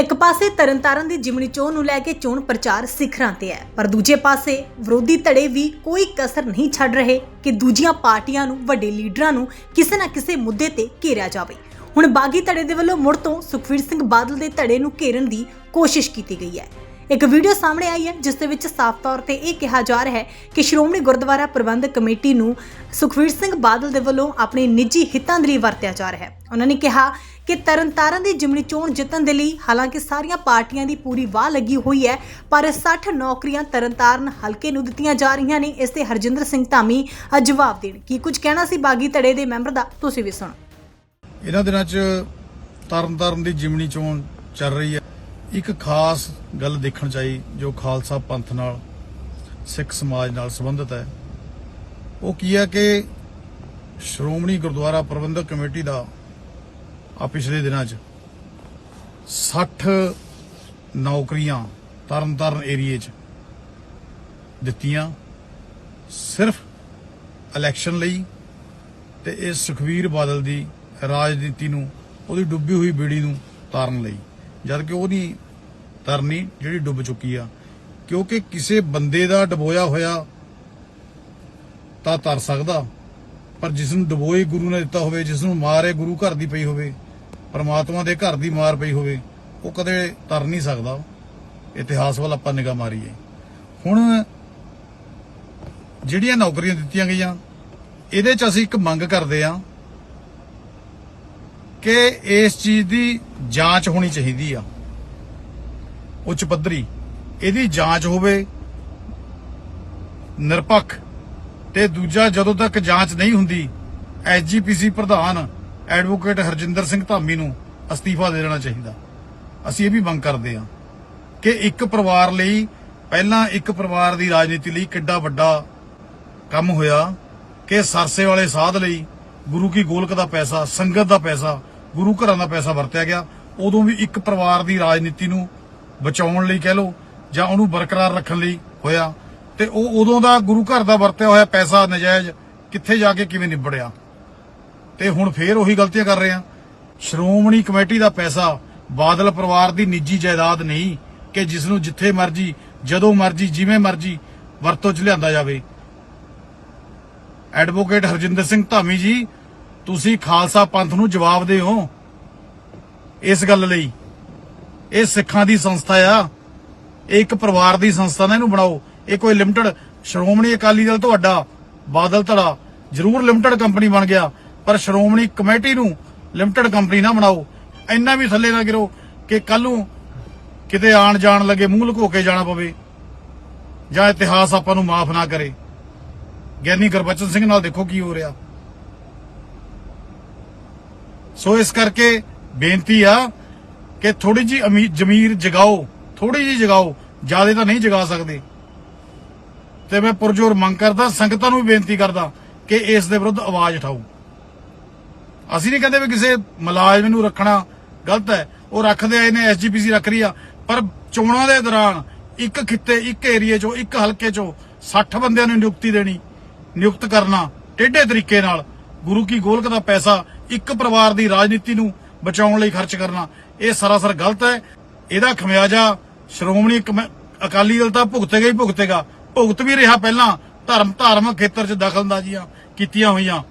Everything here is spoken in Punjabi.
ਇੱਕ ਪਾਸੇ ਤਰਨਤਾਰਨ ਦੀ ਜਿਮਣੀ ਚੋਣ ਨੂੰ ਲੈ ਕੇ ਚੋਣ ਪ੍ਰਚਾਰ ਸਿਖਰਾਂ ਤੇ ਹੈ, ਪਰ ਦੂਜੇ ਪਾਸੇ ਵਿਰੋਧੀ ਧੜੇ ਵੀ ਕੋਈ ਕਸਰ ਨਹੀਂ ਛੱਡ ਰਹੇ ਕਿ ਦੂਜੀਆਂ ਪਾਰਟੀਆਂ ਨੂੰ, ਵੱਡੇ ਲੀਡਰਾਂ ਨੂੰ ਕਿਸੇ ਨਾ ਕਿਸੇ ਮੁੱਦੇ ਤੇ ਘੇਰਿਆ ਜਾਵੇ। ਹੁਣ ਬਾਗੀ ਧੜੇ ਦੇ ਵੱਲੋਂ ਮੁੜ ਤੋਂ ਸੁਖਵੀਰ ਸਿੰਘ ਬਾਦਲ ਦੇ ਧੜੇ ਨੂੰ ਘੇਰਨ ਦੀ ਕੋਸ਼ਿਸ਼ ਕੀਤੀ ਗਈ ਹੈ। ਇੱਕ ਵੀਡੀਓ ਸਾਹਮਣੇ ਆਈ ਹੈ, ਜਿਸ ਦੇ ਵਿੱਚ ਸਾਫ਼ ਤੌਰ ਤੇ ਇਹ ਕਿਹਾ ਜਾ ਰਿਹਾ ਹੈ ਕਿ ਸ਼੍ਰੋਮਣੀ ਗੁਰਦੁਆਰਾ ਪ੍ਰਬੰਧਕ ਕਮੇਟੀ ਨੂੰ ਸੁਖਵੀਰ ਸਿੰਘ ਬਾਦਲ ਦੇ ਵੱਲੋਂ ਆਪਣੇ ਨਿੱਜੀ ਹਿੱਤਾਂ ਦੇ ਲਈ ਵਰਤਿਆ ਜਾ ਰਿਹਾ ਹੈ। ਉਹਨਾਂ ਨੇ ਕਿਹਾ ਕਿ ਤਰਨਤਾਰਨ ਦੀ ਜਿਮਣੀ ਚੋਣ ਜਿੱਤਣ ਦੇ ਲਈ ਹਾਲਾਂਕਿ ਸਾਰੀਆਂ ਪਾਰਟੀਆਂ ਦੀ ਪੂਰੀ ਵਾਹ ਲੱਗੀ ਹੋਈ ਹੈ, ਪਰ 60 ਨੌਕਰੀਆਂ ਤਰਨਤਾਰਨ ਹਲਕੇ ਨੂੰ ਦਿੱਤੀਆਂ ਜਾ ਰਹੀਆਂ ਨੇ। ਇਸ ਤੇ ਹਰਜਿੰਦਰ ਸਿੰਘ ਧਾਮੀ ਜਵਾਬ ਦੇਣ। ਕੀ ਕੁਝ ਕਹਿਣਾ ਸੀ ਬਾਗੀ ਧੜੇ ਦੇ ਮੈਂਬਰ ਦਾ? ਤੁਸੀਂ ਵੀ ਸੁਣੋ। ਇਹਨਾਂ ਦਿਨਾਂ 'ਚ ਤਰਨਤਾਰਨ ਦੀ ਜਿਮਣੀ ਚੋਣ ਚੱਲ ਰਹੀ ਹੈ। ਇੱਕ ਖਾਸ ਗੱਲ ਦੇਖਣ ਚਾਹੀ ਜੋ ਖਾਲਸਾ ਪੰਥ ਨਾਲ, ਸਿੱਖ ਸਮਾਜ ਨਾਲ ਸੰਬੰਧਿਤ ਹੈ। ਉਹ ਕੀ ਹੈ ਕਿ ਸ਼੍ਰੋਮਣੀ ਗੁਰਦੁਆਰਾ ਪ੍ਰਬੰਧਕ ਕਮੇਟੀ ਦਾ ਆ ਪਿਛਲੇ ਦਿਨਾਂ 'ਚ 60 ਨੌਕਰੀਆਂ ਤਰਨਤਾਰਨ ਏਰੀਏ 'ਚ ਦਿੱਤੀਆਂ, ਸਿਰਫ ਇਲੈਕਸ਼ਨ ਲਈ ਤੇ ਇਹ ਸੁਖਵੀਰ ਬਾਦਲ ਦੀ ਰਾਜਨੀਤੀ ਨੂੰ, ਉਹਦੀ ਡੁੱਬੀ ਹੋਈ ਬੇੜੀ ਨੂੰ ਤਾਰਨ ਲਈ। ਜਦ ਕਿ ਉਹਦੀ ਤਰਨੀ, ਜਿਹੜੀ ਡੁੱਬ ਚੁੱਕੀ ਆ। ਕਿਉਂਕਿ ਕਿਸੇ ਬੰਦੇ ਦਾ ਡਬੋਇਆ ਹੋਇਆ ਤਾਂ ਤਰ ਸਕਦਾ, ਪਰ ਜਿਸ ਨੂੰ ਡਬੋਏ ਗੁਰੂ ਨੇ ਦਿੱਤਾ ਹੋਵੇ ਜਿਸ ਨੂੰ ਮਾਰੇ ਗੁਰੂ ਘਰ ਦੀ ਪਈ ਹੋਵੇ ਪਰਮਾਤਮਾ ਦੇ ਘਰ ਦੀ ਮਾਰ ਪਈ ਹੋਵੇ, ਉਹ ਕਦੇ ਤਰ ਨਹੀਂ ਸਕਦਾ। ਇਤਿਹਾਸ ਵੱਲ ਆਪਾਂ ਨਿਗਾਹ ਮਾਰੀਏ। ਹੁਣ ਜਿਹੜੀਆਂ ਨੌਕਰੀਆਂ ਦਿੱਤੀਆਂ ਗਈਆਂ, ਇਹਦੇ ਚ ਅਸੀਂ ਇੱਕ ਮੰਗ ਕਰਦੇ ਆ ਕਿ ਇਸ ਚੀਜ਼ ਦੀ ਜਾਂਚ ਹੋਣੀ ਚਾਹੀਦੀ ਆ। ਉੱਚ ਪੱਧਰੀ। ਇਹਦੀ ਜਾਂਚ ਹੋਵੇ, ਨਿਰਪੱਖ। ਤੇ ਦੂਜਾ, ਜਦੋਂ ਤੱਕ ਜਾਂਚ ਨਹੀਂ ਹੁੰਦੀ ਐਸਜੀਪੀਸੀ ਪ੍ਰਧਾਨ ਐਡਵੋਕੇਟ ਹਰਜਿੰਦਰ ਸਿੰਘ ਧਾਮੀ ਨੂੰ ਅਸਤੀਫਾ ਦੇ ਦੇਣਾ ਚਾਹੀਦਾ। ਅਸੀਂ ਇਹ ਵੀ ਮੰਗ ਕਰਦੇ ਹਾਂ ਕਿ ਇੱਕ ਪਰਿਵਾਰ ਲਈ, ਪਹਿਲਾਂ ਇੱਕ ਪਰਿਵਾਰ ਦੀ ਰਾਜਨੀਤੀ ਲਈ ਕਿੱਡਾ ਵੱਡਾ ਕੰਮ ਹੋਇਆ ਕਿ ਸਰਸੇ ਵਾਲੇ ਸਾਧ ਲਈ ਗੁਰੂ ਕੀ ਗੋਲਕ ਦਾ ਪੈਸਾ, ਸੰਗਤ ਦਾ ਪੈਸਾ, ਗੁਰੂ ਘਰਾਂ ਦਾ ਪੈਸਾ ਵਰਤਿਆ ਗਿਆ। ਉਦੋਂ ਵੀ ਇੱਕ ਪਰਿਵਾਰ ਦੀ ਰਾਜਨੀਤੀ ਨੂੰ ਬਚਾਉਣ ਲਈ ਕਹਿ ਲਓ ਜਾਂ ਉਹਨੂੰ ਬਰਕਰਾਰ ਰੱਖਣ ਲਈ ਹੋਇਆ। ਤੇ ਉਹ ਉਦੋਂ ਦਾ ਗੁਰੂ ਘਰ ਦਾ ਵਰਤਿਆ ਹੋਇਆ ਪੈਸਾ ਨਜਾਇਜ਼ ਕਿੱਥੇ ਜਾ ਕੇ ਕਿਵੇਂ ਨਿਬੜਿਆ? ਤੇ ਹੁਣ ਫੇਰ ਉਹੀ ਗਲਤੀਆਂ ਕਰ ਰਹੇ ਆ। ਸ਼੍ਰੋਮਣੀ ਕਮੇਟੀ ਦਾ ਪੈਸਾ, ਬਾਦਲ ਪਰਿਵਾਰ ਦੀ ਨਿੱਜੀ ਜਾਇਦਾਦ ਨਹੀਂ ਕਿ ਜਿਸ ਨੂੰ ਜਿੱਥੇ ਮਰਜ਼ੀ, ਜਦੋਂ ਮਰਜ਼ੀ, ਜਿਵੇਂ ਮਰਜ਼ੀ ਵਰਤੋਂ ਚ ਲਿਆਂਦਾ ਜਾਵੇ। ਐਡਵੋਕੇਟ ਹਰਜਿੰਦਰ ਸਿੰਘ ਧਾਮੀ ਜੀ, ਤੁਸੀਂ ਖਾਲਸਾ ਪੰਥ ਨੂੰ ਜਵਾਬ ਦਿਓ ਇਸ ਗੱਲ ਲਈ। ਇਹ ਸਿੱਖਾਂ ਦੀ ਸੰਸਥਾ ਆ। ਇਹ ਇੱਕ ਪਰਿਵਾਰ ਦੀ ਸੰਸਥਾ ਨਾ ਇਹਨੂੰ ਬਣਾਓ। ਇਹ ਕੋਈ ਲਿਮਟਿਡ, ਸ਼੍ਰੋਮਣੀ ਅਕਾਲੀ ਦਲ ਤੁਹਾਡਾ, ਬਾਦਲ ਧੜਾ ਜ਼ਰੂਰ ਲਿਮਟਿਡ ਕੰਪਨੀ ਬਣ ਗਿਆ। ਪਰ ਸ਼੍ਰੋਮਣੀ ਕਮੇਟੀ ਨੂੰ ਲਿਮਟਿਡ ਕੰਪਨੀ ਨਾ ਬਣਾਓ। ਇੰਨਾ ਵੀ ਥੱਲੇ ਨਾ ਗਿਰੋ ਕਿ ਕੱਲ ਨੂੰ ਕਿਤੇ ਆਣ ਜਾਣ ਲੱਗੇ ਮੂੰਹ ਲੁਕੋ ਕੇ ਜਾਣਾ ਪਵੇ ਜਾਂ ਇਤਿਹਾਸ ਆਪਾਂ ਨੂੰ ਮਾਫ ਨਾ ਕਰੇ। ਗਿਆਨੀ ਗੁਰਬਚਨ ਸਿੰਘ ਨਾਲ ਦੇਖੋ ਕੀ ਹੋ ਰਿਹਾ। ਸੋ ਇਸ ਕਰਕੇ ਬੇਨਤੀ ਆ ਕਿ ਥੋੜੀ ਜੀ ਜ਼ਮੀਰ ਜਗਾਓ। ਥੋੜੀ ਜੀ ਜਗਾਓ। ਜ਼ਿਆਦਾ ਤਾਂ ਨਹੀਂ ਜਗਾ ਸਕਦੇ। ਤੇ ਮੈਂ ਪੁਰਜੋਰ ਮੰਗ ਕਰਦਾ, ਸੰਗਤਾਂ ਨੂੰ ਵੀ ਬੇਨਤੀ ਕਰਦਾ ਕਿ ਇਸ ਦੇ ਵਿਰੁੱਧ ਆਵਾਜ਼ ਉਠਾਓ। ਅਸੀਂ ਨਹੀਂ ਕਹਿੰਦੇ ਵੀ ਕਿਸੇ ਮੁਲਾਜ਼ਮ ਨੂੰ ਰੱਖਣਾ ਗਲਤ ਹੈ। ਉਹ ਰੱਖਦੇ ਆਏ ਨੇ ਐਸਜੀਪੀਸੀ ਰੱਖ ਰਹੀ ਆ। ਪਰ ਚੋਣਾਂ ਦੇ ਦੌਰਾਨ ਇੱਕ ਖਿੱਤੇ, ਇੱਕ ਏਰੀਏ ਚੋਂ, ਇੱਕ ਹਲਕੇ ਚੋਂ 60 ਬੰਦਿਆਂ ਨੂੰ ਨਿਯੁਕਤੀ ਦੇਣੀ, ਨਿਯੁਕਤ ਕਰਨਾ ਟੇਢੇ ਤਰੀਕੇ ਨਾਲ ਗੁਰੂ ਕੀ ਗੋਲਕ ਦਾ ਪੈਸਾ ਇੱਕ ਪਰਿਵਾਰ ਦੀ ਰਾਜਨੀਤੀ ਨੂੰ ਬਚਾਉਣ ਲਈ ਖਰਚ ਕਰਨਾ, ਇਹ ਸਰਾਸਰ ਗਲਤ ਹੈ। ਇਹਦਾ ਖਮਿਆਜਾ ਸ਼੍ਰੋਮਣੀ ਕਮੇ- ਅਕਾਲੀ ਦਲ ਤਾਂ ਭੁਗਤੇਗਾ ਹੀ ਭੁਗਤੇਗਾ। ਭੁਗਤ ਵੀ ਰਿਹਾ ਪਹਿਲਾਂ, ਧਰਮ, ਧਾਰਮਿਕ ਖੇਤਰ 'ਚ ਦਖਲਅੰਦਾਜ਼ੀਆਂ ਕੀਤੀਆਂ ਹੋਈਆਂ।